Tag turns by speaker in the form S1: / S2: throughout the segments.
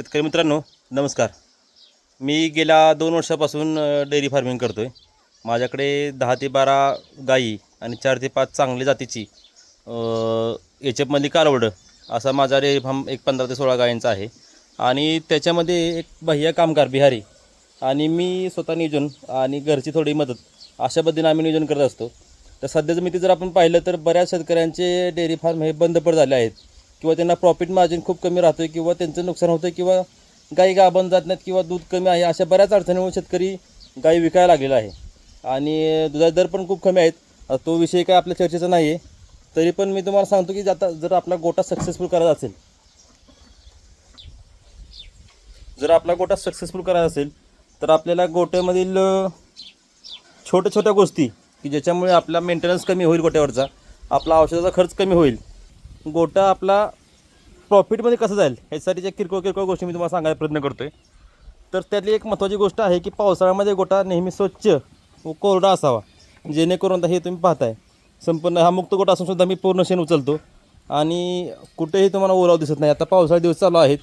S1: शेतकरी मित्रांनो नमस्कार. मी गेल्या दोन वर्षापासून डेअरी फार्मिंग करतो आहे माझ्याकडे दहा ते बारा गायी आणि चार ते पाच चांगली जातीची एच एफमधली कालवडं असा माझा डेअरी फार्म एक पंधरा ते सोळा गायींचा आहे. आणि त्याच्यामध्ये एक भैया कामगार बिहारी. आणि मी स्वतः नियोजन आणि घरची थोडी मदत अशा पद्धतीने आम्ही नियोजन करत असतो. तर सध्याचं मी ते जर आपण पाहिलं तर बऱ्याच शेतकऱ्यांचे डेअरी फार्म हे बंद पड झाले आहेत. किंवा त्यांना प्रॉफिट मार्जिन खूप कमी राहतो आहे किंवा त्यांचं नुकसान होतं किंवा गाई गाभण जात नाहीत किंवा दूध कमी आहे अशा बऱ्याच अडचणीमुळे शेतकरी गाई विकायला लागलेला आहे. आणि दुधाचे दर पण खूप कमी आहेत. तो विषय काय आपल्या चर्चेचा नाही आहे तरी पण मी तुम्हाला सांगतो की आता जर आपला गोटा सक्सेसफुल करायचा असेल जर आपला गोटा सक्सेसफुल करायचा असेल तर आपल्याला गोट्यामधील छोट्या छोट्या गोष्टी की ज्याच्यामुळे आपला मेंटेनन्स कमी होईल गोट्यावरचा आपला औषधाचा खर्च कमी होईल गोटा आपला प्रॉफिटमध्ये कसं जाईल? ह्यासाठी ज्या किरकोळ किरकोळ गोष्टी मी तुम्हाला सांगायला प्रयत्न करतो आहे तर त्यातली एक महत्त्वाची गोष्ट आहे की पावसाळ्यामध्ये गोटा नेहमी स्वच्छ व कोरडा असावा. जेणेकरून हे तुम्ही पाहताय. संपूर्ण हा मुक्त गोटा असून सुद्धा मी पूर्ण शेण उचलतो. आणि कुठेही तुम्हाला ओलाव दिसत नाही. आता पावसाळी दिवस चालू आहेत.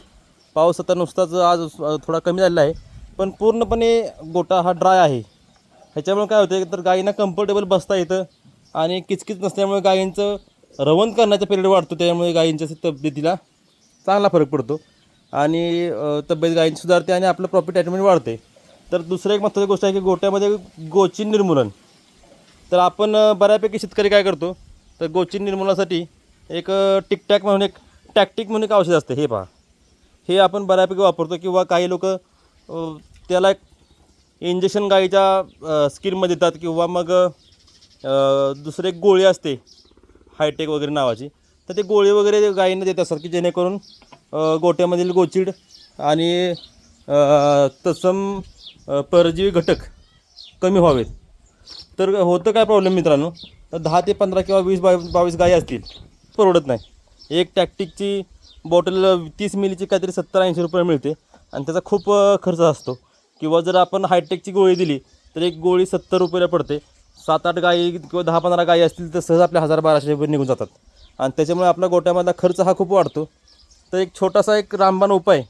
S1: पाऊस आता नुसताच आज थोडा कमी झालेला आहे. पण पूर्णपणे गोटा हा ड्राय आहे. ह्याच्यामुळे काय होतं तर गायींना कम्फर्टेबल बसता येतं. आणि किचकिच नसल्यामुळे गायींचं रवंथ करण्याचा पिरियड वाढतो त्यामुळे गायींच्या तब्येतीला चांगला फरक पडतो. आणि तब्येत गायींची सुधारते आणि आपलं प्रॉफिट ॲटमेंट वाढते. तर दुसरं एक महत्त्वाची गोष्ट आहे की गोट्यामध्ये गोचिन निर्मूलन. तर आपण बऱ्यापैकी शेतकरी काय करतो? तर गोचिन निर्मूलनासाठी एक टिकटॅक म्हणून एक टॅक्टिक म्हणून एक औषध असते. हे पहा. हे आपण बऱ्यापैकी वापरतो किंवा काही लोक त्याला एक इंजेक्शन गाईच्या स्किनमध्ये देतात किंवा मग दुसरे एक गोळी असते. हायटेक वगैरे नावाची. तर ते गोळी वगैरे गायींना देत असतात की जेणेकरून गोट्यामधील गोचिड आणि तत्सम परजीवी घटक कमी व्हावेत. तर होतं काय प्रॉब्लेम मित्रांनो? तर दहा ते पंधरा किंवा वीस बावीस बावीस गायी असतील परवडत नाही. एक टॅक्टिकची बॉटल तीस मिलीची काहीतरी सत्तर ऐंशी रुपये मिळते आणि त्याचा खूप खर्च असतो. किंवा जर आपण हायटेकची गोळी दिली तर एक गोळी सत्तर रुपयाला पडते. सात आठ गायी किंवा दहा पंधरा गायी असतील तर सहज आपल्या हजार बाराशे रुपये निघून जातात. आणि त्याच्यामुळे आपला गोट्यामधला खर्च हा खूप वाढतो. तर एक छोटासा एक रामबाण उपाय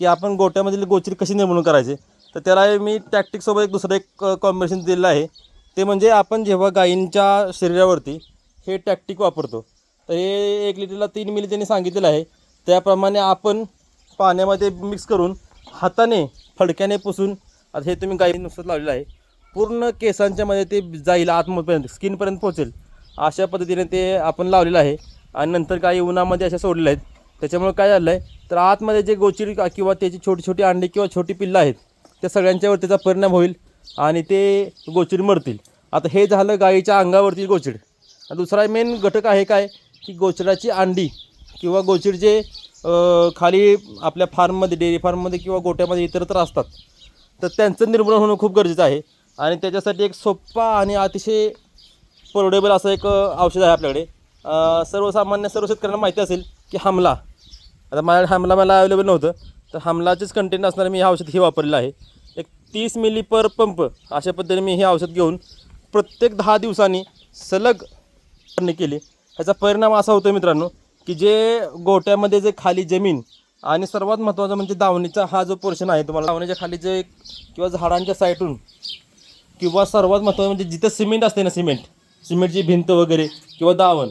S1: की आपण गोट्यामधील गोचरी कशी निर्मूलन करायचे? तर त्याला मी टॅक्टिकसोबत एक दुसरं एक कॉम्बिनेशन दिलेलं आहे. ते म्हणजे आपण जेव्हा गायींच्या शरीरावरती हे टॅक्टिक वापरतो तर हे एक लिटरला तीन मिली त्यांनी सांगितलेलं आहे. त्याप्रमाणे आपण पाण्यामध्ये मिक्स करून हाताने फडक्याने पुसून आता हे तुम्ही गायी नुसतं लावलेलं आहे. पूर्ण केसांच्या मध्ये ते जाईल आतमधपर्यंत स्किनपर्यंत पोहोचेल. अशा पद्धतीने ते आपण लावलेलं आहे. आणि नंतर काही उन्हामध्ये अशा सोडलेल्या आहेत. त्याच्यामुळे काय झालं आहे तर आतमध्ये जे गोचिड किंवा त्याची छोटी छोटी अंडी किंवा छोटी पिल्लं आहेत त्या सगळ्यांच्यावर त्याचा परिणाम होईल आणि ते गोचिड मरतील. आता हे झालं गाईच्या अंगावरती गोचिड दुसरा मेन घटक आहे काय की गोचिडाची अंडी किंवा गोचिड जे खाली आपल्या फार्ममध्ये डेअरी फार्ममध्ये किंवा गोट्यामध्ये इतरत्र असतात तर त्यांचं निर्मूलन होणं खूप गरजेचं आहे. आणि त्याच्यासाठी एक सोप्पा आणि अतिशय परवडेबल असं एक औषध आहे आपल्याकडे. सर्वसामान्य सर्व शेतकऱ्यांना माहिती असेल की हमला. आता माझ्या हमला मला अवेलेबल नव्हतं. तर हमलाचेच कंटेंट असणारे मी हे औषध हे वापरलेलं आहे. एक तीस मिली पर पंप अशा पद्धतीने मी हे औषध घेऊन प्रत्येक दहा दिवसांनी सलग केली. ह्याचा परिणाम असा होतो मित्रांनो की जे गोट्यामध्ये जे खाली जमीन आणि सर्वात महत्त्वाचा म्हणजे दावणीचा हा जो पोर्शन आहे तुम्हाला दावणीच्या खाली जे किंवा झाडांच्या साईडून किंवा सर्वात महत्त्वाचं म्हणजे जिथं सिमेंट असते ना सिमेंट सिमेंटची भिंत वगैरे किंवा दावण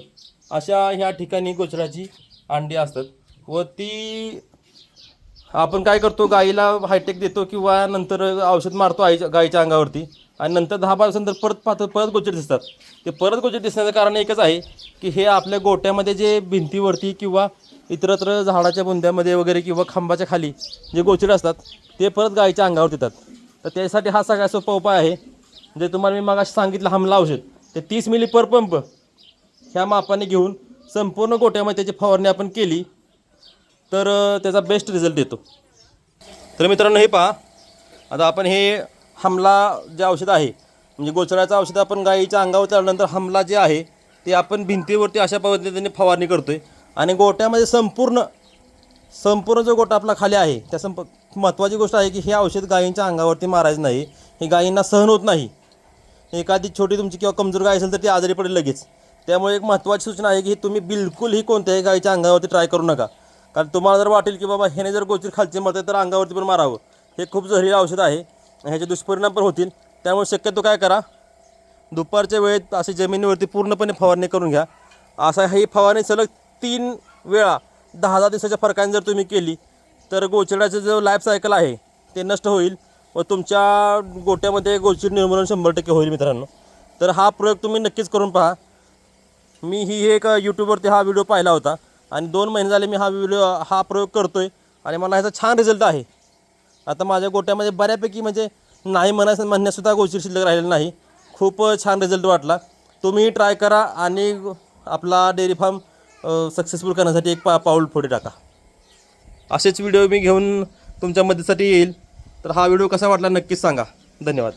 S1: अशा ह्या ठिकाणी गोचराची अंडी असतात. व ती आपण काय करतो गाईला हायटेक देतो किंवा नंतर औषध मारतो आईच्या गाईच्या अंगावरती. आणि नंतर दहा बारा दिवसानंतर परत पाहतो परत गोचर दिसतात. ते परत गोचर दिसण्याचं कारण एकच आहे की हे आपल्या गोट्यामध्ये जे भिंतीवरती किंवा इतरत्र झाडाच्या बुंद्यामध्ये वगैरे किंवा खांबाच्या खाली जे गोचर असतात ते परत गाईच्या अंगावर देतात. तर त्यासाठी हा सगळा सोपा उपाय आहे जे तुम्हाला मी मागाशी सांगितलं हमला औषध. ते तीस मिली पर पंप. ह्या मापाने घेऊन संपूर्ण गोट्यामध्ये त्याची फवारणी आपण केली तर त्याचा बेस्ट रिझल्ट येतो. तर मित्रांनो हे पहा. आता आपण हे हमला जे औषध आहे म्हणजे गोचराचं औषध आपण गाईच्या अंगावर चढल्यानंतर हमला जे आहे ते आपण भिंतीवरती अशा पद्धतीने फवारणी करतो आहे आणि गोट्यामध्ये संपूर्ण संपूर्ण जो गोटा आपला खाली आहे त्या संप महत्त्वाची गोष्ट आहे की हे औषध गायींच्या अंगावरती मारायचं नाही. हे गायींना सहन होत नाही. एखादी छोटी तुमची किंवा कमजोर गाय असेल तर ती आजारी पडेल लगेच. त्यामुळे एक महत्त्वाची सूचना आहे की तुम्ही बिलकुल ही कोणत्याही गायीच्या अंगावरती ट्राय करू नका. कारण तुम्हाला जर वाटेल की बाबा ह्याने जर गोचर खालचे मरते तर अंगावरती पण मारावं. हे खूप जहरीलं औषध आहे. ह्याचे दुष्परिणाम पण होतील. त्यामुळे शक्यतो काय करा दुपारच्या वेळेत अशी जमिनीवरती पूर्णपणे फवारणी करून घ्या. असा ही फवारणी सलग तीन वेळा दहा दहा दिवसाच्या फरकाने जर तुम्ही केली तर गोचिडाचं जो लाईफ सायकल आहे ते नष्ट होईल. व तुमच्या गोट्यामध्ये गोष्टी निर्मूलन शंभर टक्के होईल मित्रांनो. तर हा प्रयोग तुम्ही नक्कीच करून पहा. मी ही एक यूट्यूबवरती हा व्हिडिओ पाहिला होता आणि दोन महिने झाले मी हा व्हिडिओ हा प्रयोग करतो आहे आणि मला ह्याचा छान रिझल्ट आहे. आता माझ्या गोट्यामध्ये बऱ्यापैकी म्हणजे नाही म्हणायचं म्हणण्यासुद्धा गोष्टी शिल्लक राहिलेलं नाही. खूप छान रिझल्ट वाटला. तुम्ही ट्राय करा आणि आपला डेअरी फार्म सक्सेसफुल करण्यासाठी एक पा पाऊल पुढे टाका. असेच व्हिडिओ मी घेऊन तुमच्या मदतीसाठी येईल. तर हा व्हिडिओ कसा वाटला नक्कीच सांगा. धन्यवाद.